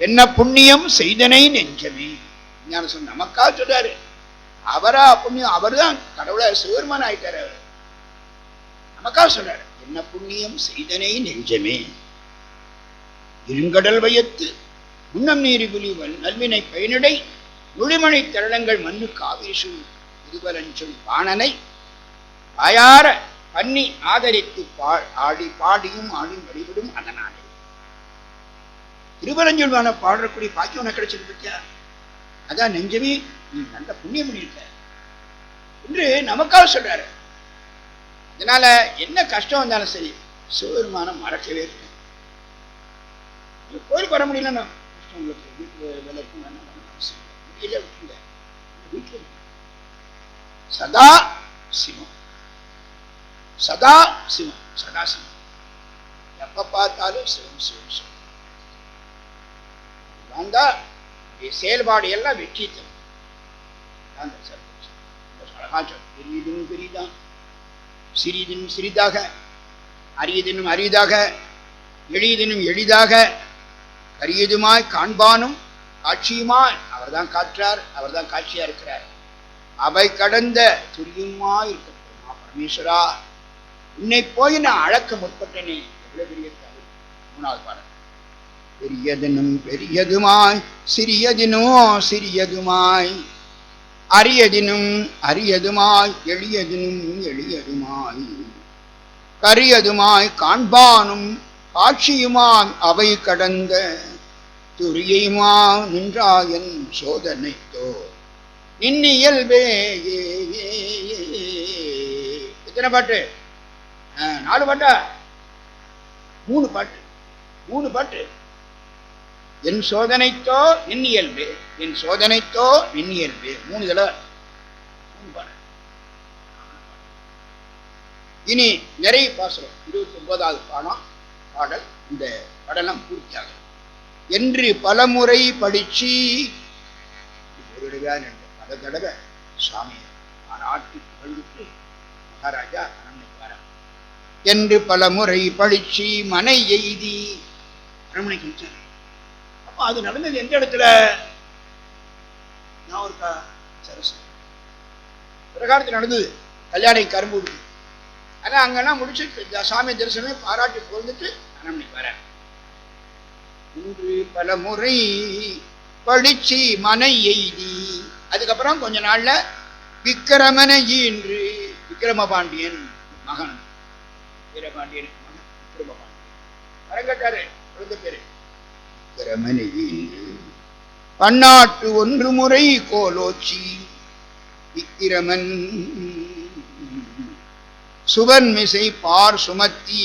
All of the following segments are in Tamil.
என்ன புண்ணியம் செய்தனை நெஞ்சமே ஞான சொன்ன நமக்கா சொல்றாரு. அவரா புண்ணியம் அவர்தான் கடவுளை சிவருமான் ஆயிட்டாரு அவர். நமக்கா சொல்றாரு என்ன புண்ணியம் செய்தனை நெஞ்சமே இருங்கடல் வயத்து முன்னம் நீரி புலிவல் நல்வினை பயனடை முழுமணி தருணங்கள் மண்ணு காவேசு இருவலஞ்சொல் பாணனை. வாயார பண்ணி ஆதரித்து பா ஆடி பாடியும் ஆடியும் வழிபடும் அதனாலே. திருவரஞ்சொல்வான பாடக்கூடிய பாக்கியம் உனக்கு கிடைச்சது பத்தியா அதான் நெஞ்சமே நீ நல்ல புண்ணியம் பண்ணியிருக்க. என்று நமக்காக சொல்றாரு. அதனால என்ன கஷ்டம் வந்தாலும் சரி சிவபெருமானம் மறக்கவே இருக்கு கோயிலுக்கு வர முடியலன்னா கஷ்டம் உங்களுக்கு வீட்டில் வேலைக்கு முடியல விட்டுருங்க. வீட்டில் சதா சிவம். சதா சிவம். சதா சிவம். எப்ப பார்த்தாலும் சிவம் சிவம் சிவம். வந்தால் செயல்பாடு எல்லாம் வெற்றி தரும். அதான் அழகா சொல். பெரியதும் பெரிதான் சிறிதினும் சிறிதாக. அரியதினும் அரியதாக எளியதினும் எளிதாக. கரியதுமாய் காண்பானும் காட்சியுமாய். அவர்தான் காற்றார் அவர்தான் காட்சியா இருக்கிறார். அவை கடந்த துரியுமாய் இருக்கப்படுமா பரமேஸ்வரா உன்னை போய் நான் அழக்க முற்பட்டனே. எவ்வளவு பெரிய மூணாவது பாடல். பெரியதினும் பெரியதுமாய் சிறியதினோ சிறியதுமாய். அரியதினும் அரியதுமாய் எளியதினும் எளியதுமாய். கரியதுமாய் காண்பானும் காட்சியுமாய் அவை கடந்த துரியையுமா நின்றாயன் சோதனைத்தோ. நின்னியல்பே எத்தனை பாட்டு? நாலு பாட்டா? மூணு பாட்டு. மூணு பாட்டு. என் சோதனைத்தோ இயல்பு. என் சோதனைத்தோ இயல்பு. மூணு தடவை. இனி நிறைய பாசுரம். இருபத்தி ஒன்பதாவது பாடம் பாடல். இந்த படலம் பூர்த்தியாகும். என்று பலமுறை படிச்சு ஒரு தடவை ரெண்டு பல தடவை சுவாமியை பாராட்டி புகழ்ந்துட்டு மகாராஜா அரண்மனைக்கு என்று பலமுறை படிச்சு மனை எய்தி அரண்மனைக்கு அப்போ அது நடந்தது எந்த இடத்துல? நான் இருக்கா சரசு பிரகாரத்தில் நடந்தது. கல்யாணி கரும்புடி ஆனால் அங்கெல்லாம் முடிச்சு சாமி தரிசனமே பாராட்டி புகழ்ந்துட்டு அரண்மனைக்கு வரேன் இன்று பல முறை படிச்சு மனை எய்தி அதுக்கப்புறம் கொஞ்ச நாள்ல விக்கிரமனை ஈன்று விக்கிரம பாண்டியன் மகன். வீரபாண்டியனுக்கு மகன் விக்கிரம பாண்டியன் குழந்தை பேரு. விக்கிரமனை பன்னாட்டு ஒன்று முறை கோலோச்சி. விக்கிரமன் சுவன் மிசை பார் சுமத்தி.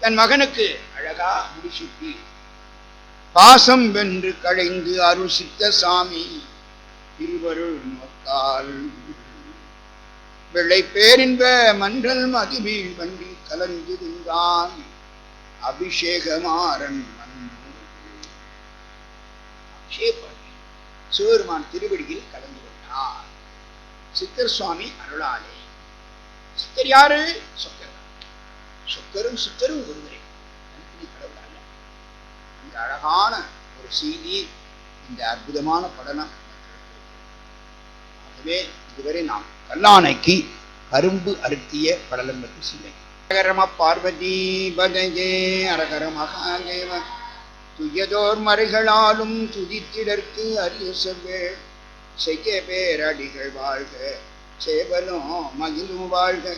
தன் மகனுக்கு அழகா முடிச்சுட்டி பாசம் வென்று களைந்து அருசித்த சாமி. திருவருள் நோக்கால் வெள்ளை பேரின்ப மன்றல் மதுமீழ் வண்டி கலந்திருந்தான் அபிஷேகமாறன் அபிஷேகம் சிவபெருமான் திருவடியில் கலந்து கொண்டார். சித்தர் சுவாமி அருளாலே. சித்தர் யாரு? சொக்கர். சொக்கரும் சித்தரும் ஒருவரே. தனித்தனி கடவுள் அல்ல இந்த அழகான ஒரு செய்தி இந்த அற்புதமான படனம் ஆகவே இதுவரை நாம் கல்லானைக்கு கரும்பு அருத்திய படலம் பற்றி சிந்தை அரகரம பார்வதி பதஜே அரகர துயதோர் மறைகளாலும் துதித்திடற்கு அரிய செவ்வேள் செய்ய பேரடிகள் வாழ்க சேவலும் மகிழும் வாழ்க.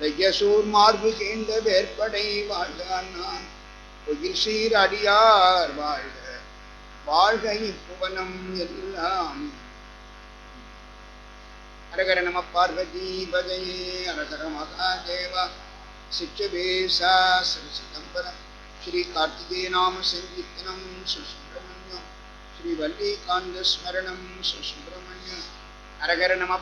தையசூர் மார்பு சேர்ந்த வேற்படை வாழ்கான் நான் உயிர் சீர் அடியார் வாழ்க வாழ்க இப்புவனம் எல்லாம். அரகர நம பார்வதி பதையே அரகர மகாதேவா. சிற்றபேசா ஸ்ரீ சிதம்பரம் ஸ்ரீ கார்த்திகேய நாம சங்கீர்த்தனம் சுசுப்பிரமணியம் ஸ்ரீ வல்லிகாந்த ஸ்மரணம் சுசுப்பிரமணியம் அரகர நம